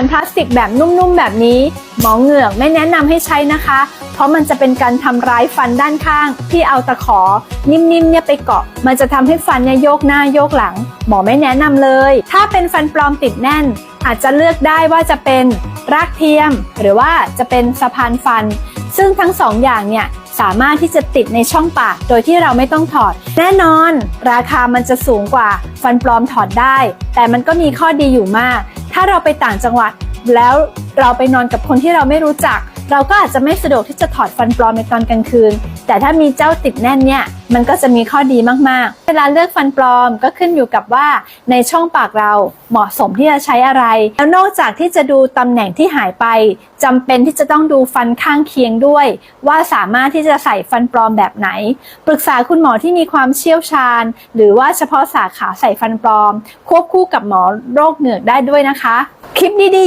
ฟันพลาสติกแบบนุ่มๆแบบนี้ หมอเหงือกไม่แนะนำให้ใช้นะคะ เพราะมันจะเป็นการทำร้ายฟันด้านข้าง ที่เอาตะขอ นิ่มๆเนี่ยไปเกาะ มันจะทำให้ฟันเนี่ยโยกหน้าโยกหลัง หมอไม่แนะนำเลย ถ้าเป็นฟันปลอมติดแน่น อาจจะเลือกได้ว่าจะเป็นรากเทียม หรือว่าจะเป็นสะพานฟัน ซึ่งทั้งสองอย่างเนี่ยสามารถที่จะติดในช่องปากโดยที่เราไม่ต้องถอด แน่นอน ราคามันจะสูงกว่าฟันปลอมถอดได้ แต่มันก็มีข้อดีอยู่มาก ถ้าเราไปต่างจังหวัดแล้วเราไปนอนกับคนที่เราไม่รู้จัก เราก็อาจจะไม่สะดวกที่จะถอดฟันปลอมในตอนกลางคืน แต่ถ้ามีเจ้าติดแน่นเนี่ย มันก็จะมีข้อดีมากๆ เวลาเลือกฟันปลอมก็ขึ้นอยู่กับว่าในช่องปากเราเหมาะสมที่จะใช้อะไร แล้วนอกจากที่จะดูตำแหน่งที่หายไปจำเป็นที่จะต้องดูฟันข้างเคียงด้วย ว่าสามารถที่จะใส่ฟันปลอมแบบไหน ปรึกษาคุณหมอที่มีความเชี่ยวชาญ หรือว่าเฉพาะสาขาใส่ฟันปลอม ควบคู่กับหมอโรคเหงือกได้ด้วยนะคะ คลิปดี